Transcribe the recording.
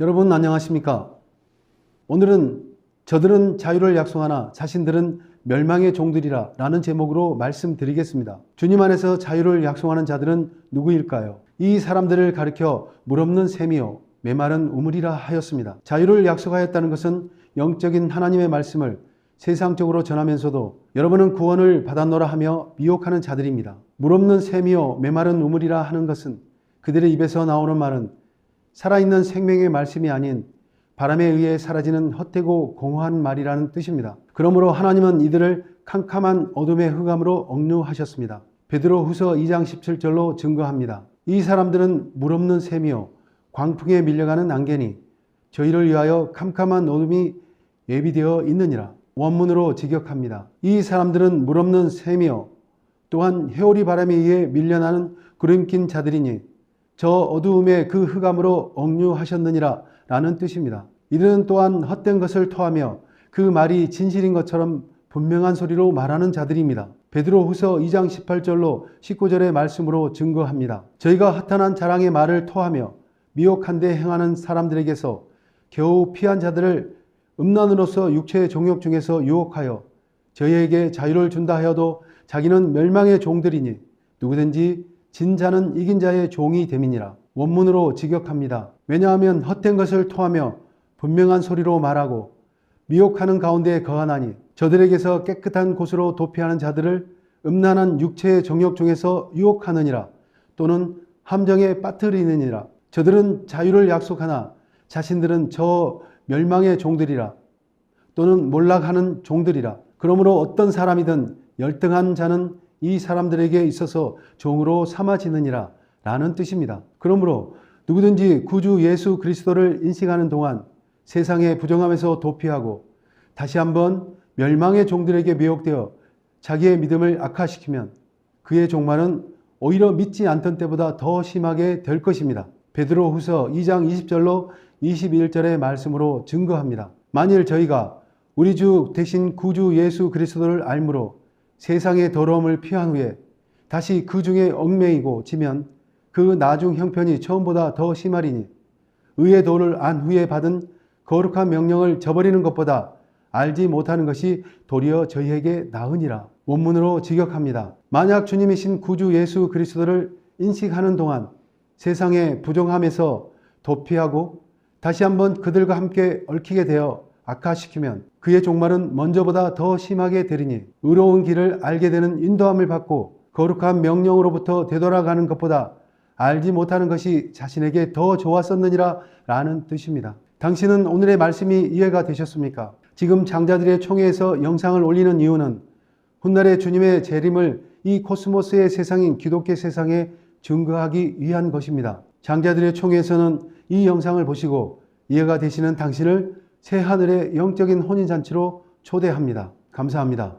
여러분 안녕하십니까? 오늘은 저들은 자유를 약속하나 자신들은 멸망의 종들이라 라는 제목으로 말씀드리겠습니다. 주님 안에서 자유를 약속하는 자들은 누구일까요? 이 사람들을 가리켜 물없는 셈이요 메마른 우물이라 하였습니다. 자유를 약속하였다는 것은 영적인 하나님의 말씀을 세상적으로 전하면서도 여러분은 구원을 받았노라 하며 미혹하는 자들입니다. 물없는 셈이요 메마른 우물이라 하는 것은 그들의 입에서 나오는 말은 살아있는 생명의 말씀이 아닌 바람에 의해 사라지는 헛되고 공허한 말이라는 뜻입니다. 그러므로 하나님은 이들을 캄캄한 어둠의 흑암으로 억류하셨습니다. 베드로 후서 2장 17절로 증거합니다. 이 사람들은 물없는 셈이요 광풍에 밀려가는 안개니 저희를 위하여 캄캄한 어둠이 예비되어 있느니라. 원문으로 직역합니다. 이 사람들은 물없는 셈이요 또한 해오리 바람에 의해 밀려나는 구름 낀 자들이니 저 어두움의 그 흑암으로 억류하셨느니라 라는 뜻입니다. 이들은 또한 헛된 것을 토하며 그 말이 진실인 것처럼 분명한 소리로 말하는 자들입니다. 베드로 후서 2장 18절로 19절의 말씀으로 증거합니다. 저희가 허탄한 자랑의 말을 토하며 미혹한데 행하는 사람들에게서 겨우 피한 자들을 음란으로서 육체의 종욕 중에서 유혹하여 저희에게 자유를 준다 하여도 자기는 멸망의 종들이니 누구든지 진 자는 이긴 자의 종이 됨이니라. 원문으로 직역합니다. 왜냐하면 헛된 것을 토하며 분명한 소리로 말하고 미혹하는 가운데 거하나니 저들에게서 깨끗한 곳으로 도피하는 자들을 음란한 육체의 정욕 중에서 유혹하느니라 또는 함정에 빠뜨리느니라 저들은 자유를 약속하나 자신들은 저 멸망의 종들이라 또는 몰락하는 종들이라 그러므로 어떤 사람이든 열등한 자는 이 사람들에게 있어서 종으로 삼아지느니라 라는 뜻입니다. 그러므로 누구든지 구주 예수 그리스도를 인식하는 동안 세상의 부정함에서 도피하고 다시 한번 멸망의 종들에게 미혹되어 자기의 믿음을 악화시키면 그의 종말은 오히려 믿지 않던 때보다 더 심하게 될 것입니다. 베드로 후서 2장 20절로 21절의 말씀으로 증거합니다. 만일 저희가 우리 주 대신 구주 예수 그리스도를 알므로 세상의 더러움을 피한 후에 다시 그 중에 얽매이고 지면 그 나중 형편이 처음보다 더 심하리니 의의 도를 안 후에 받은 거룩한 명령을 저버리는 것보다 알지 못하는 것이 도리어 저희에게 나으니라. 원문으로 직역합니다. 만약 주님이신 구주 예수 그리스도를 인식하는 동안 세상의 부정함에서 도피하고 다시 한번 그들과 함께 얽히게 되어 악화시키면 그의 종말은 먼저보다 더 심하게 되리니 의로운 길을 알게 되는 인도함을 받고 거룩한 명령으로부터 되돌아가는 것보다 알지 못하는 것이 자신에게 더 좋았었느니라 라는 뜻입니다. 당신은 오늘의 말씀이 이해가 되셨습니까? 지금 장자들의 총회에서 영상을 올리는 이유는 훗날의 주님의 재림을 이 코스모스의 세상인 기독교 세상에 증거하기 위한 것입니다. 장자들의 총회에서는 이 영상을 보시고 이해가 되시는 당신을 새 하늘의 영적인 혼인잔치로 초대합니다. 감사합니다.